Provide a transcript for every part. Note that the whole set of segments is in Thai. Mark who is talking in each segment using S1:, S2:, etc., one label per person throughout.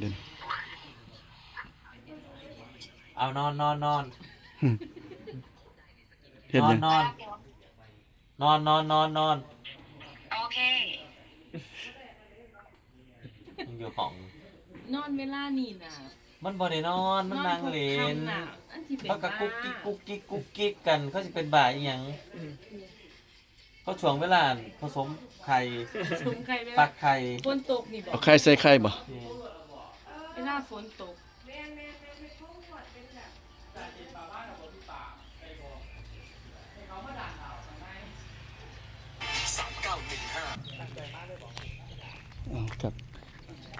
S1: เด่น
S2: เอานอนนอนนอน
S1: เฮ็ด
S2: นอ
S1: หยั
S2: น
S1: ง
S2: นอนนอนนอนนอนนอน
S3: โอเค
S2: มันอยู่ของ
S4: นอนเวลานี่น่ะ
S2: มันบ่ได้นอนมันนั่งเล่น
S4: นอนทุกค่ำน่ะอันที่เป็น
S2: เขาก็
S4: บ้า
S2: กุ๊กกิ๊กกุ๊กกิ๊กกุ๊กกิ๊กกันเขาสิเป็นบ่าอีหยังเขาช่วงเวลาผสมไข่
S4: ชุมใครเว
S2: ฟั
S4: ลาก
S2: ไข่
S4: ฝนตกนี่บอ
S1: เอา
S4: ก
S1: ไข่ใส่ไข่บ่
S2: นี่
S4: เวลาฝนตก
S1: เอาครับ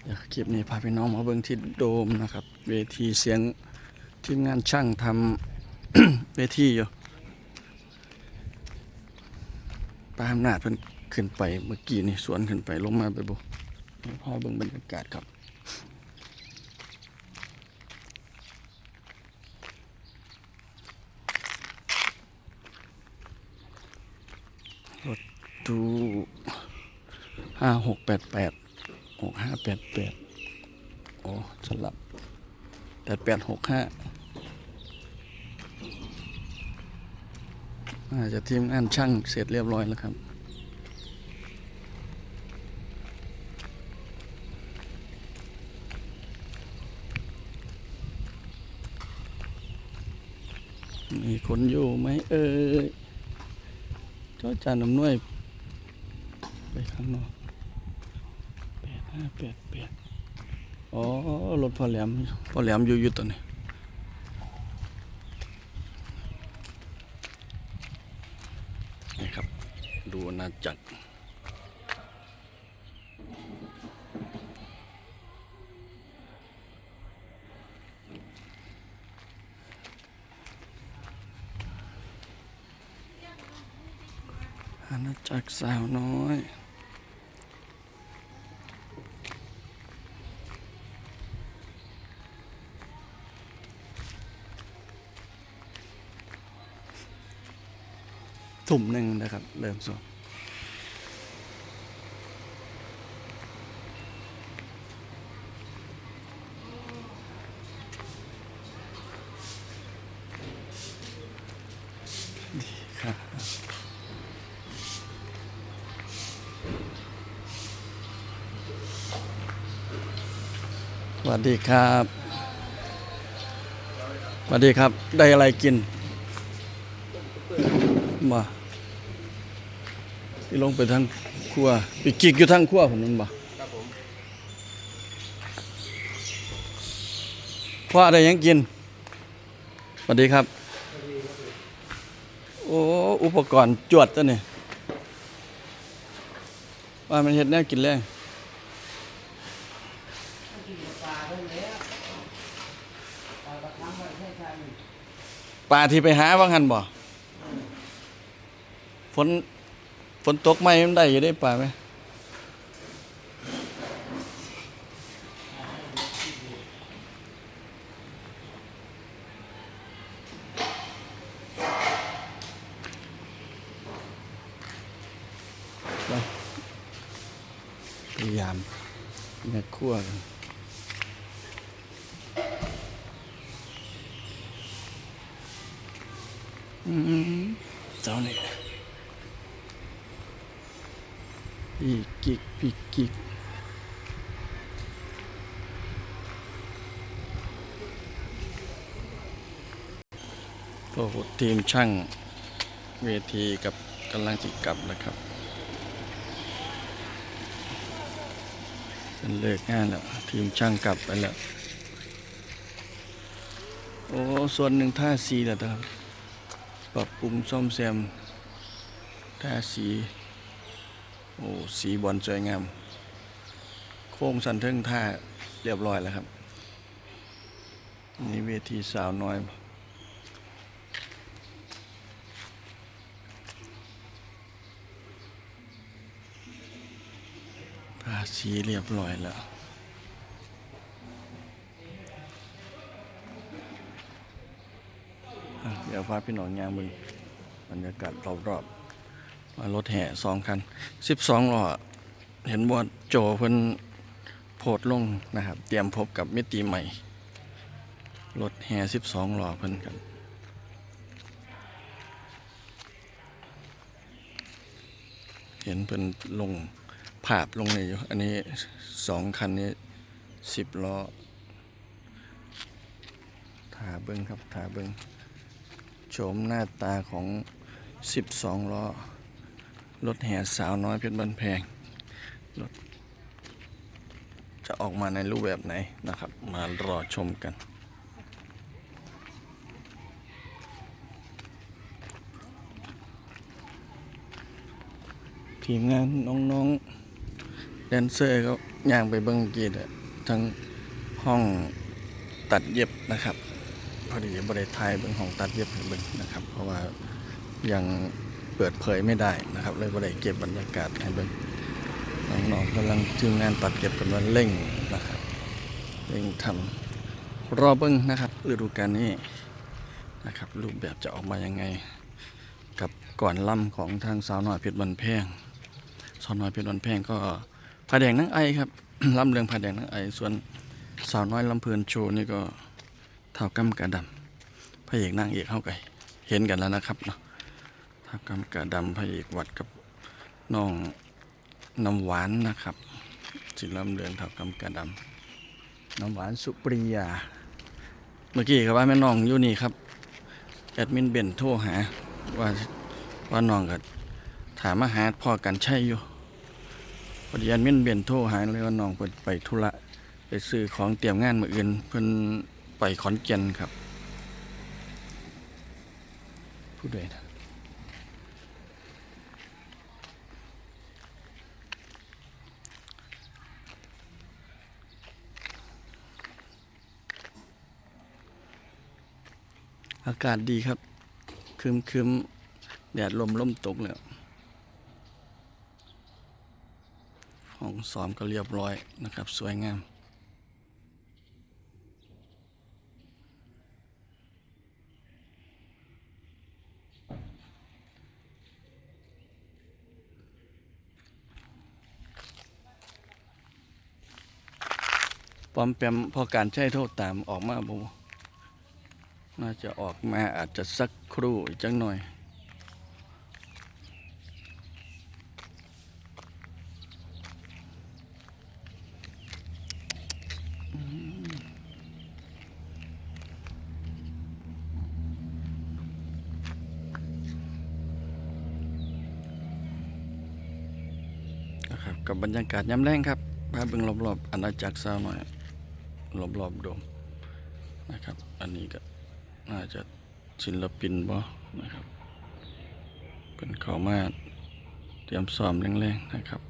S1: เดี๋ยวคลิปนี้พาพี่น้องมาเบิ่งที่โดมนะครับ เวทีเสียงทีมงานช่างทำ เวทีอยู่ปาอำนาจเพิ่นขึ้นไปเมื่อกี้นี่สวนขึ้นไปลงมาไปบ่พาเบิ่งบรรยากาศครับ รถตู้ห้าหกแปดแปดหกห้าแปดแปดโอ้สลับแปดแปดหกห้าอาจจะทีมงานช่างเสร็จเรียบร้อยแล้วครับมีคนอยู่ไหมเอ่ย เจ้าจานน้ำนวยไปข้างนอกแปดห้าแปดแปดอ๋อ รถพ่อแหลมพ่อแหลมอยู่อยู่ตัวนี้นี่ครับ ดูอาณา จากสาวน้อย ถุ่มหนึ่งนะครับ เริ่มสดดีครับส วัสดีครับสวัสดีครับ ได้อะไรกิน มาที่ลงไปทางครัวไปกิกอยู่ทางครัวผมนั่นบ่ครับผมพ่อได้ยังกินสวัสดีครับ โอ้ อุปกรณ์จวดตัวนี่ว่ามันเฮ็ดแนวกินแรง ปลาที่ไปหาว่างหันบ่ฝนฝนตกไหมมันได้อยู่ได้ป่าไหมพยายามแม่ครัวกันอืม เจ้านี่พี่กิกพี่กิกโอ้โหทีมช่างเวทีกับกำลังจิกลับแล้วครับเป็นเลิกงานแล้วทีมช่างกลับไปแล้ว โอ้ ส่วนหนึ่งท่าสีแล้วนะครับ ปรับปรุงซ่อมแซมทาสี โอ้สีบอลสวยงาม โค้งสันเทิงท่าเรียบร้อยแล้วครับ นี่เวทีสาวน้อยทาสีเรียบร้อยแล้ว อะเดี๋ยว พาพี่น้องยางมึงบรรยากาศรอบๆมารถแห่สองคันสิบสองล้อเห็นว่าโจเพิ่นพพสต์ลงนะครับ เตรียมพบกับมิติใหม่ รถแห่12ล้อเพิ่นครับเห็นเพิ่นลงภาพลงในอยู่ อันนี้สองคันนี้สิบล้อถาเบิ้งครับถาเบิ้ง โฉมหน้าตาของสิบสองล้อ รถแห่สาวน้อยเพชรบันแพง รถ จะออกมาในรูปแบบไหนนะครับ มารอชมกัน ทีมงานน้องๆ แดนเซอร์ก็ย่างไปเบิ้งกีดทั้งห้องตัดเย็บนะครับ พอดีบริไทยเบิ้งห้องตัดเย็บให้เบิ้งนะครับ เพราะว่ายังเปิดเผยไม่ได้นะครับ เลยบริเก็บบรรยากาศให้เบิ้งน้องๆกำลังทีมงานตัดเก็บกันมาเร่งนะครับเร่งทำรอเบิ้งนะครับฤดูกาลนี้นะครับ รูปแบบจะออกมายังไง กับก่อนล่ำของทางสาวน้อยเพชรบันแพงสาวน้อยเพชรบันแพงก็ผาแดงนังไอครับล่ำเรืองผาแดงนังไอส่วนสาวน้อยลำเพลินโชว์นี่ก็ เท่ากำกระดำพระเอกนางเอกเข้าไก่เห็นกันแล้วนะครับเนาะเท่ากำกระดำพระเอกวัดกับน้องน้ำหวานนะครับสิลำเรืองเท่ากำกระดำน้ำหวานสุปริยา เมื่อกี้ครับว่าแม่น้องอยู่นี่ครับแอดมินเบนโทรหาว่าว่าน้องก็ถามมาหาพ่อกันใช่อยู่พอดีแอดมินเบนโทรหาเลยว่าน้องเพิ่นไปธุระไปซื้อของเตรียมงานมื้ออื่นเพิ่น ไปขอนแก่นครับ ผู้ใดนะอากาศดีครับ คืมคืมๆแดดลมล่มตกแล้วห้องซ้อมก็เรียบร้อยนะครับ สวยงาม ปอมแปมพอการใช้โทษตามออกมาบ่น่าจะออกมาอาจจะสักครู่อีกจังหน่อยนะครับกับบรรยากาศย้ำแรงครับพาเบิ่งรอบๆอาณาจักรสาวหน่อย รอบๆโดมนะครับ อันนี้ก็น่าจะศิลปินบ่นะครับเป็นขามาเตรียมซ้อมแรงๆนะครับ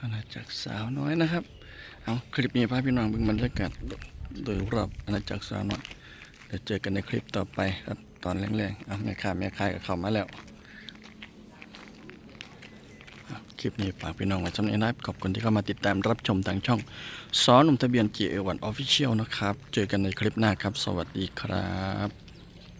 S1: อาณาจักรสาวน้อยนะครับ เอาคลิปนี้พาพี่น้องเบิ่งบรรยากาศโดยรอบอาณาจักรสาวน้อยเดี๋ยวเจอกันในคลิปต่อไปครับตอนแรงๆเอาแม่ค้าแม่ขายก็เข้ามาแล้วอะ คลิปนี้ฝากพี่น้องไว้จำเนีนะครับขอบคุณที่เข้ามาติดตามรับชมทางช่องสอนหนุ่มทะเบียน g ีเอวันออฟฟิเชียลนะครับ เจอกันในคลิปหน้าครับ สวัสดีครับ